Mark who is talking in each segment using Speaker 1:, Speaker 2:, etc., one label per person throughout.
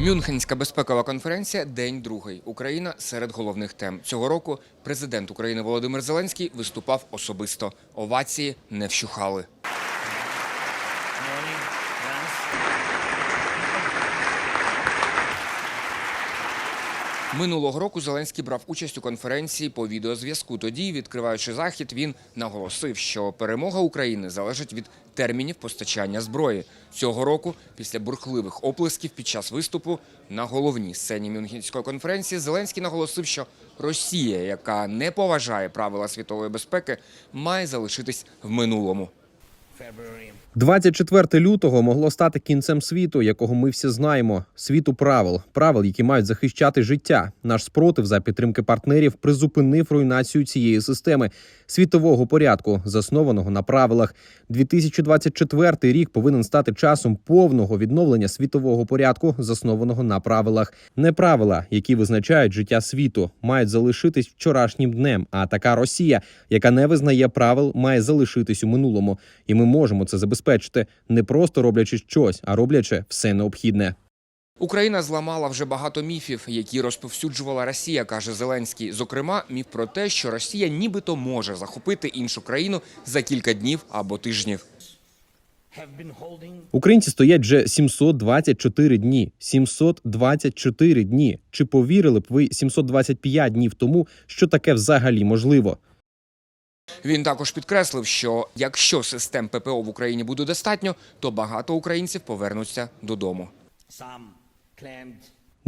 Speaker 1: Мюнхенська безпекова конференція день другий. Україна серед головних тем цього року. Президент України Володимир Зеленський виступав особисто. Овації не вщухали. Минулого року Зеленський брав участь у конференції по відеозв'язку. Тоді, відкриваючи захід, він наголосив, що перемога України залежить від термінів постачання зброї. Цього року, після бурхливих оплесків під час виступу на головній сцені Мюнхенської конференції, Зеленський наголосив, що Росія, яка не поважає правила світової безпеки, має залишитись в минулому.
Speaker 2: February.
Speaker 3: 24 лютого могло стати кінцем світу, якого ми всі знаємо. Світу правил, правил, які мають захищати життя. Наш спротив за підтримки партнерів призупинив руйнацію цієї системи світового порядку, заснованого на правилах. 2024 рік повинен стати часом повного відновлення світового порядку, заснованого на правилах. Не правила, які визначають життя світу, мають залишитись вчорашнім днем. А така Росія, яка не визнає правил, має залишитись у минулому. І ми можемо це забезпечити, не просто роблячи щось, а роблячи все необхідне.
Speaker 1: Україна зламала вже багато міфів, які розповсюджувала Росія, каже Зеленський. Зокрема, міф про те, що Росія нібито може захопити іншу країну за кілька днів або тижнів.
Speaker 3: Українці стоять вже 724 дні. 724 дні. Чи повірили б ви 725 днів тому, що таке взагалі можливо?
Speaker 1: Він також підкреслив, що якщо систем ППО в Україні буде достатньо, то багато українців повернуться додому.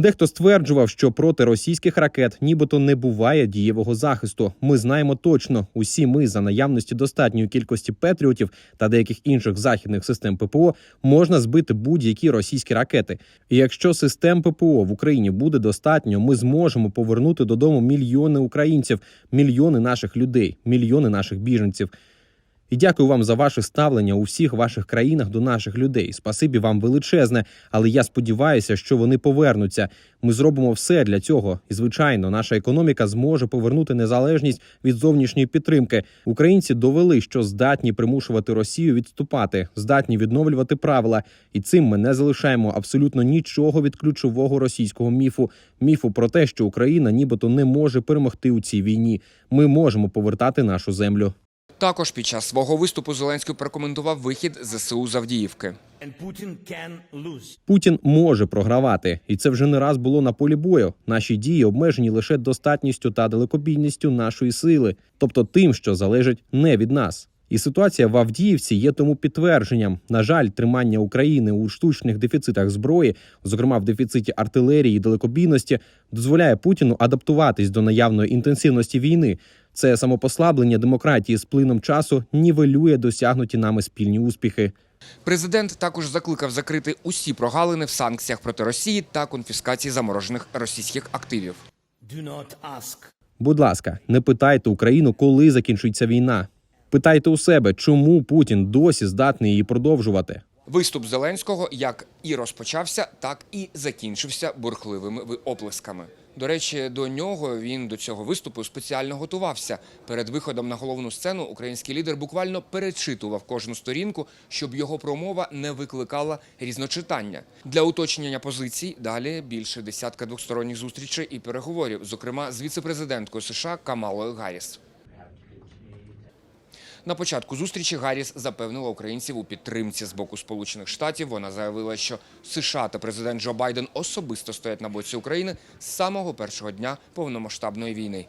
Speaker 3: Дехто стверджував, що проти російських ракет нібито не буває дієвого захисту. Ми знаємо точно, усі ми за наявності достатньої кількості петріотів та деяких інших західних систем ППО можна збити будь-які російські ракети. І якщо систем ППО в Україні буде достатньо, ми зможемо повернути додому мільйони українців, мільйони наших людей, мільйони наших біженців. І дякую вам за ваше ставлення у всіх ваших країнах до наших людей. Спасибі вам величезне, але я сподіваюся, що вони повернуться. Ми зробимо все для цього. І звичайно, наша економіка зможе повернути незалежність від зовнішньої підтримки. Українці довели, що здатні примушувати Росію відступати, здатні відновлювати правила. І цим ми не залишаємо абсолютно нічого від ключового російського міфу міфу про те, що Україна нібито не може перемогти у цій війні. Ми можемо повертати нашу землю.
Speaker 1: Також під час свого виступу Зеленський прокоментував вихід ЗСУ з Авдіївки.
Speaker 3: Путін може програвати, і це вже не раз було на полі бою. Наші дії обмежені лише достатністю та далекобійністю нашої сили, тобто тим, що залежить не від нас. І ситуація в Авдіївці є тому підтвердженням. На жаль, тримання України у штучних дефіцитах зброї, зокрема в дефіциті артилерії і далекобійності, дозволяє Путіну адаптуватись до наявної інтенсивності війни. Це самопослаблення демократії з плином часу нівелює досягнуті нами спільні успіхи.
Speaker 1: Президент також закликав закрити усі прогалини в санкціях проти Росії та конфіскації заморожених російських активів.
Speaker 3: Будь ласка, не питайте Україну, коли закінчиться війна. Питайте у себе, чому Путін досі здатний її продовжувати.
Speaker 1: Виступ Зеленського як і розпочався, так і закінчився бурхливими ви- оплесками. До речі, до нього він до цього виступу спеціально готувався. Перед виходом на головну сцену український лідер буквально перечитував кожну сторінку, щоб його промова не викликала різночитання. Для уточнення позицій далі більше десятка двосторонніх зустрічей і переговорів, зокрема з віцепрезиденткою США Камалою Гарріс. На початку зустрічі Гарріс запевнила українців у підтримці з боку Сполучених Штатів. Вона заявила, що США та президент Джо Байден особисто стоять на боці України з самого першого дня повномасштабної війни.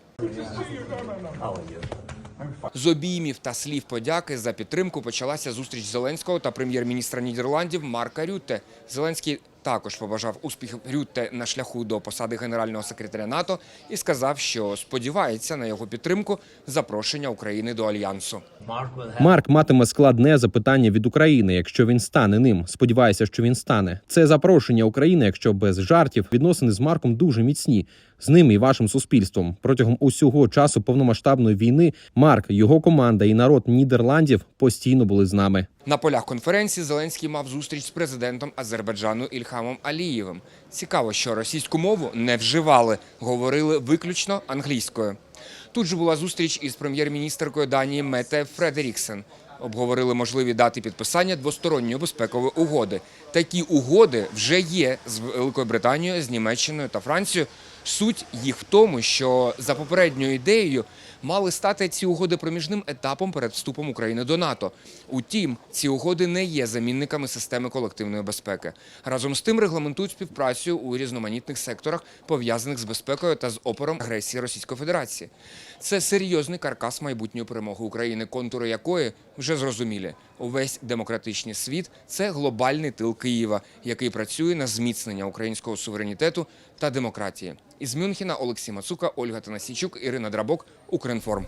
Speaker 1: З обіймів та слів подяки за підтримку почалася зустріч Зеленського та прем'єр-міністра Нідерландів Марка Рютте. Зеленський також побажав успіхів Рютте на шляху до посади генерального секретаря НАТО і сказав, що сподівається на його підтримку запрошення України до альянсу.
Speaker 3: Марк матиме складне запитання від України, якщо він стане ним. Сподіваюся, що він стане. Це запрошення України, якщо без жартів відносини з Марком дуже міцні. З ним і вашим суспільством протягом усього часу повномасштабної війни Марк, його команда і народ Нідерландів постійно були з нами.
Speaker 1: На полях конференції Зеленський мав зустріч з президентом Азербайджану Ільхамом Алієвим. Цікаво, що російську мову не вживали, говорили виключно англійською. Тут же була зустріч із прем'єр-міністеркою Данії Мете Фредеріксен. Обговорили можливі дати підписання двосторонньої безпекової угоди. Такі угоди вже є з Великою Британією, з Німеччиною та Францією. Суть їх в тому, що за попередньою ідеєю мали стати ці угоди проміжним етапом перед вступом України до НАТО. Утім, ці угоди не є замінниками системи колективної безпеки. Разом з тим регламентують співпрацю у різноманітних секторах, пов'язаних з безпекою та з опором агресії Російської Федерації. Це серйозний каркас майбутньої перемоги України, контури якої вже зрозумілі. Увесь демократичний світ це глобальний тил Києва, який працює на зміцнення українського суверенітету та демократії. Із Мюнхена Олексій Мацука, Ольга Танасійчук, Ірина Драбок, Укрінформ.